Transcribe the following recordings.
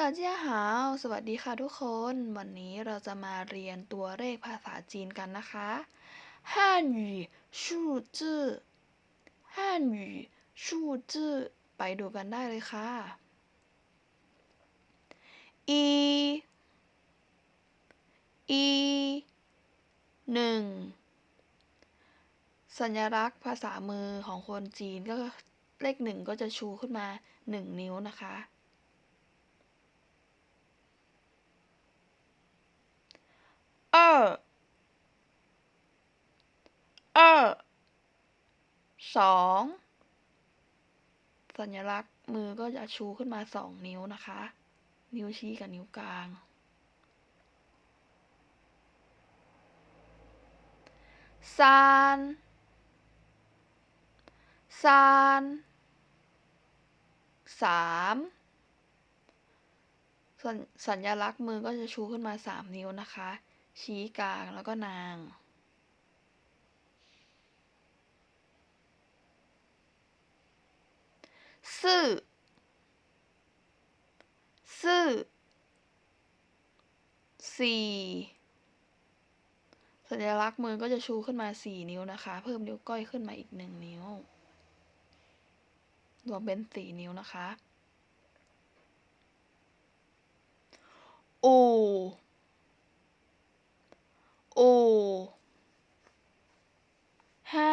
เจียหาว สวัสดีค่ะทุกคน วันนี้เราจะมาเรียนตัวเลขภาษาจีนกันนะคะฮั่นหยู่ชูจื้อฮั่นหยู่ชูจื้อไปดูกันได้เลยค่ะอีอีหนึ่งสัญลักษณ์ภาษามือของคนจีนก็เลขหนึ่งก็จะชูขึ้นมาหนึ่งนิ้วนะคะ 二二สองสัญลักษณ์มือก็จะชูขึ้นมาสองนิ้วนะคะ นิ้วชี้กับนิ้วกลาง ซานซานสามสัญสัญลักษณ์มือก็จะชูขึ้นมาสามนิ้วนะคะ ชี้กลางแล้วก็นาง ซื่อ ซื่อ สี่ สัญลักษณ์มือก็จะชูขึ้นมาสี่นิ้วนะคะ เพิ่มนิ้วก้อยขึ้นมาอีกหนึ่งนิ้ว รวมเป็นสี่นิ้วนะคะโอ โอห้า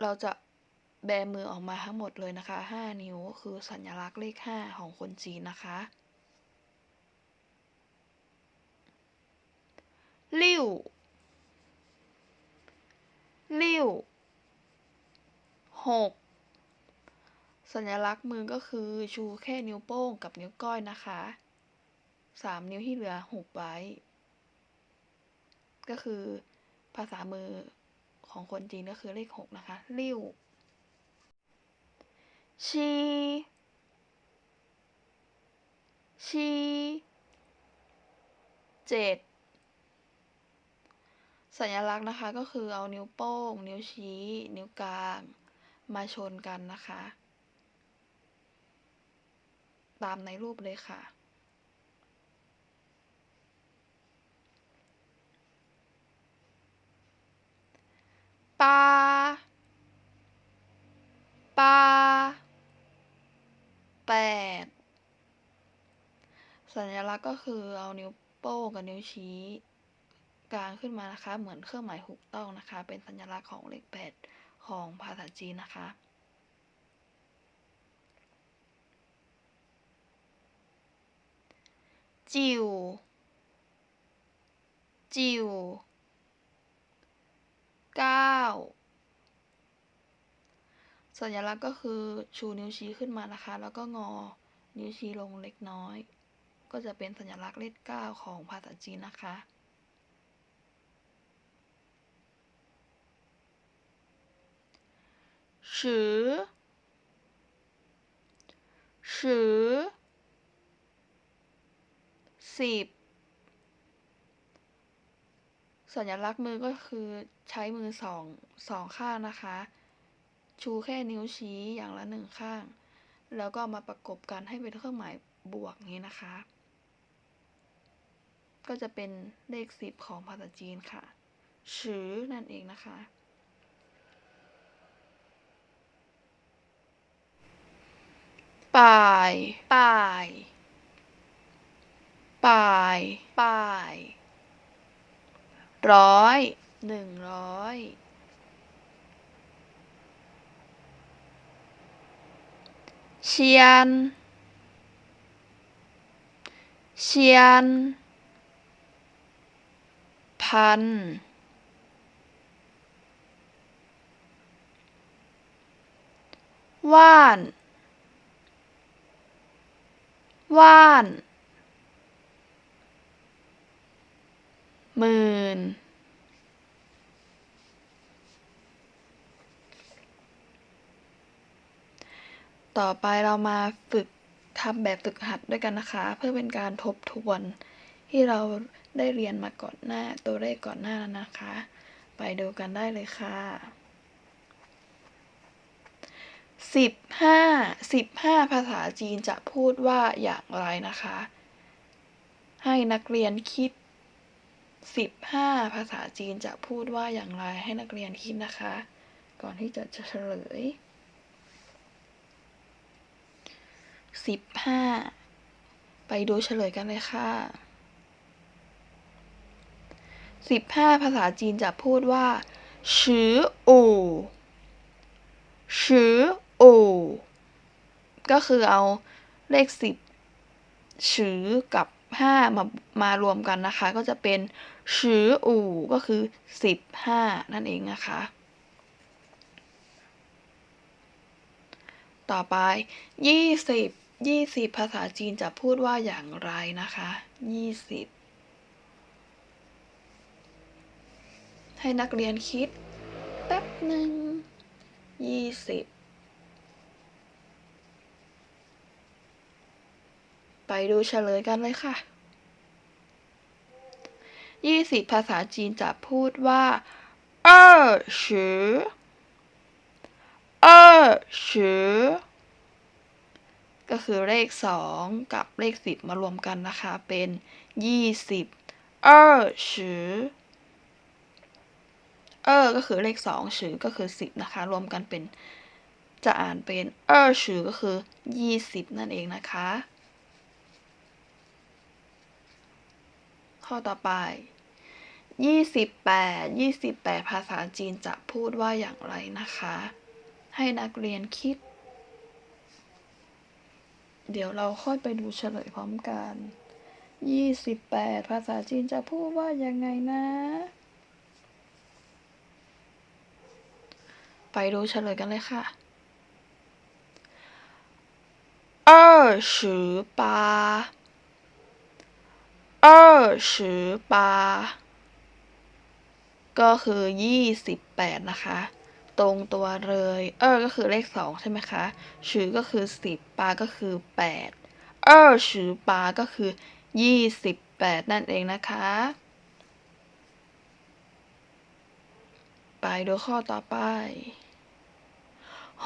เราจะแบมือออกมาทั้งหมดเลยนะคะห้านิ้วคือสัญลักษณ์เลขห้าของคนจีนนะคะ ลิ่วลิ่วหกสัญลักษณ์มือก็คือชูแค่นิ้วโป้งกับนิ้วก้อยนะคะสามนิ้วที่เหลือหุบไว้ ก็คือภาษามือของคนจีนก็คือเลขหกนะคะลิ่วชีชีเจ็ดสัญลักษณ์นะคะก็คือเอานิ้วโป้ง นิ้วชี้ นิ้วกลาง มาชนกันนะคะ ตามในรูปเลยค่ะ ปาปาแปดสัญลักษณ์ก็คือเอานิ้วโป้งกับนิ้วชี้กลางขึ้นมานะคะ เหมือนเครื่องหมายถูกต้องนะคะ เป็นสัญลักษณ์ของเลขแปดของภาษาจีนนะคะจิวจิว เก้าสัญลักษณ์ก็คือชูนิ้วชี้ขึ้นมานะคะ แล้วก็งอนิ้วชี้ลงเล็กน้อย ก็จะเป็นสัญลักษณ์เลขเก้าของภาษาจีนนะคะสือสือสิบ สัญลักษณ์มือก็คือใช้มือสองสองข้างนะคะ ชูแค่นิ้วชี้อย่างละหนึ่งข้าง แล้วก็มาประกบกันให้เป็นเครื่องหมายบวกนี้นะคะ ก็จะเป็นเลขสิบของภาษาจีนค่ะชือนั่นเองนะคะ ป่ายป่ายป่ายป่าย ร้อยหนึ่งร้อยเชียน เชียน พัน ว่าน ว่าน หมื่น ต่อไปเรามาฝึกทำแบบฝึกหัดด้วยกันนะคะ เพื่อเป็นการทบทวนที่เราได้เรียนมาก่อนหน้าตัวเลขก่อนหน้านั้นนะคะ ไปดูกันได้เลยค่ะสิบห้าสิบห้าภาษาจีนจะพูดว่าอย่างไรนะคะ ให้นักเรียนคิด สิบห้าภาษาจีนจะพูดว่าอย่างไรให้นักเรียนคิดนะคะ ก่อนที่จะเฉลยสิบห้าไปดูเฉลยกันเลยค่ะสิบห้าภาษาจีนจะพูดว่าชืออูชืออูก็คือเอาเลขสิบชือกับห้ามามารวมกันนะคะ ก็จะเป็น ชืออู่ก็คือสิบห้านั่นเองนะคะ ต่อไปยี่สิบยี่สิบภาษาจีนจะพูดว่าอย่างไรนะคะยี่สิบให้นักเรียนคิดแป๊บหนึ่งยี่สิบไปดูเฉลยกันเลยค่ะ ยี่สิบภาษาจีนจะพูดว่าเออชือเออชือก็คือเลขสองกับเลขสิบมารวมกันนะคะ เป็นยี่สิบเออชือเออ ก็คือเลขสองชือก็คือสิบนะคะ รวมกันเป็นจะอ่านเป็นเออชือก็คือยี่สิบนั่นเองนะคะ ข้อต่อไป ยี่สิบแปดยี่สิบแปดภาษาจีนจะพูดว่าอย่างไรนะคะ ให้นักเรียนคิด เดี๋ยวเราค่อยไปดูเฉลยพร้อมกันยี่สิบแปดภาษาจีนจะพูดว่ายังไงนะ ไปดูเฉลยกันเลยค่ะ二十八二十八 ก็คือยี่สิบแปดนะคะ ตรงตัวเลย เออก็คือเลขสองใช่ไหมคะชือก็คือสิบปาก็คือแปดเออชือปาก็คือยี่สิบแปดนั่นเองนะคะ ไปดูข้อต่อไป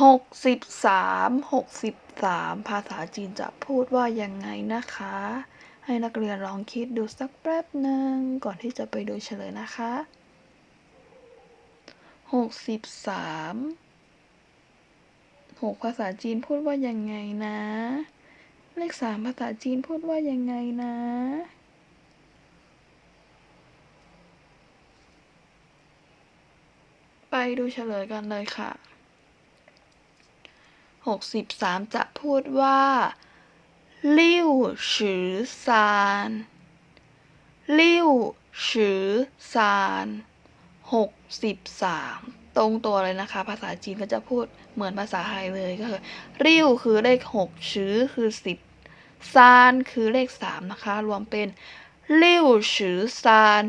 หกสิบสามหกสิบสามภาษาจีนจะพูดว่ายังไงนะคะให้นักเรียนลองคิดดูสักแป๊บหนึ่งก่อนที่จะไปดูเฉลยนะคะ หกสิบสามหกภาษาจีนพูดว่ายังไงนะ เลขสามภาษาจีนพูดว่ายังไงนะไปดูเฉลยกันเลยค่ะหกสิบสามจะพูดว่าลิ้วชือซานลิ้วชือซาน หกสิบสามตรงตัวเลยนะคะ ภาษาจีนก็จะพูดเหมือนภาษาไทยเลยก็คือริ้วคือเลขหกชื้อคือสิบซานคือเลขสามนะคะ รวมเป็นริ้วชื้อซาน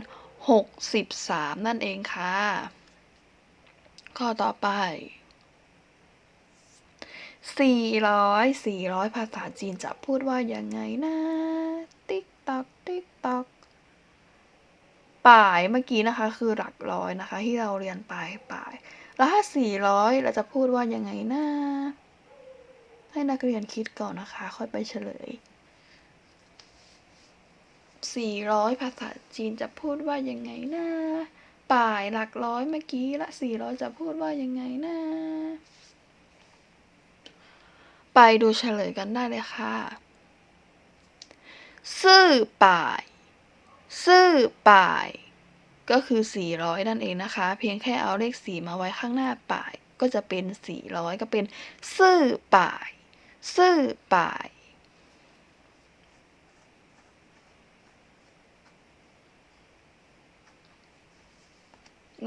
หกสิบสามนั่นเองค่ะ ข้อต่อไปสี่ร้อยสี่ร้อยภาษาจีนจะพูดว่ายังไงนะ ติ๊กตอกติ๊กตอก ป่ายเมื่อกี้นะคะ คือหลักร้อยนะคะ ที่เราเรียนไปป่าย แล้วถ้าสี่ร้อยเราจะพูดว่ายังไงนะ ให้นักเรียนคิดก่อนนะคะ ค่อยไปเฉลยสี่ร้อยภาษาจีนจะพูดว่ายังไงนะป่ายหลักร้อยเมื่อกี้ละสี่ร้อยจะพูดว่ายังไงนะไปดูเฉลยกันได้เลยค่ะซื่อป่าย ซื่อป่าย ก็คือ 400 นั่นเองนะคะ เพียงแค่เอาเลข 4 มาไว้ข้างหน้าป่าย ก็จะเป็น 400 ก็เป็น ซื่อป่าย ซื่อป่าย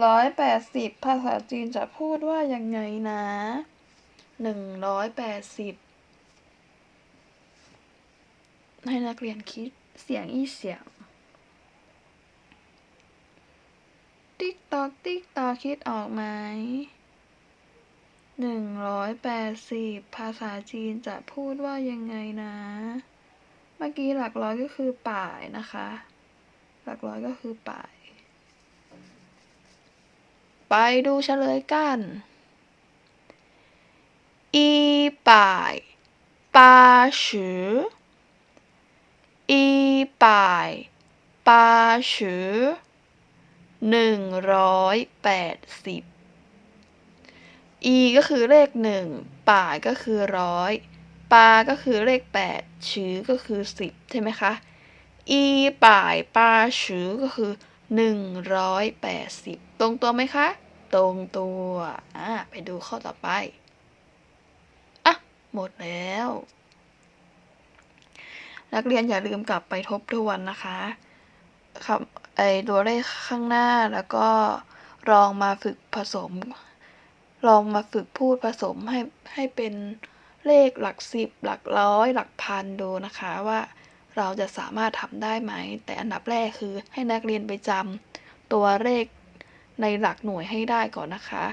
ร้อยแปดสิบภาษาจีนจะพูดว่ายังไงนะหนึ่งร้อยแปดสิบให้นักเรียนคิดเสียงอีเสียง ติ๊กตอกติ๊กตอกคิดออกไหมหนึ่งร้อยแปดสิบภาษาจีนจะพูดว่ายังไงนะ เมื่อกี้หลักร้อยก็คือป่ายนะคะ หลักร้อยก็คือป่าย ไปดูเฉลยกัน อีป่ายปาชืออีป่ายปาชือ หนึ่งร้อยแปดสิบอีก็คือเลขหนึ่งป่ายก็คือร้อยปาก็คือเลขแปดชื้อก็คือสิบใช่ไหมคะอีป่ายปาชื้อก็คือหนึ่งร้อยแปดสิบตรงตัวไหมคะ ตรงตัวอะไปดูข้อต่อไปอะหมดแล้ว นักเรียนอย่าลืมกลับไปทบทวนนะคะครับ ตัวเลขข้างหน้าแล้วก็ลองมาฝึกผสม ลองมาฝึกพูดผสมให้ให้เป็นเลขหลักสิบหลักร้อย หลักพันดูนะคะว่าเราจะสามารถทำได้ไหม แต่อันดับแรกคือให้นักเรียนไปจำตัวเลขในหลักหน่วยให้ได้ก่อนนะคะ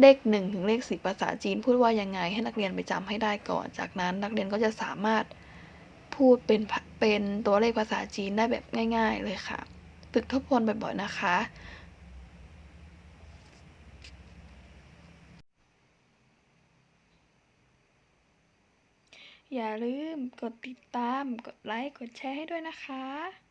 เลขหนึ่งถึงเลขสิบภาษาจีนพูดว่ายังไง ให้นักเรียนไปจำให้ได้ก่อน จากนั้นนักเรียนก็จะสามารถพูดเป็นเป็นตัวเลขภาษาจีนได้แบบง่าย ๆ เลยค่ะ ฝึกทบทวนบ่อยๆนะคะ อย่าลืมกดติดตาม กดไลค์ กดแชร์ให้ด้วยนะคะ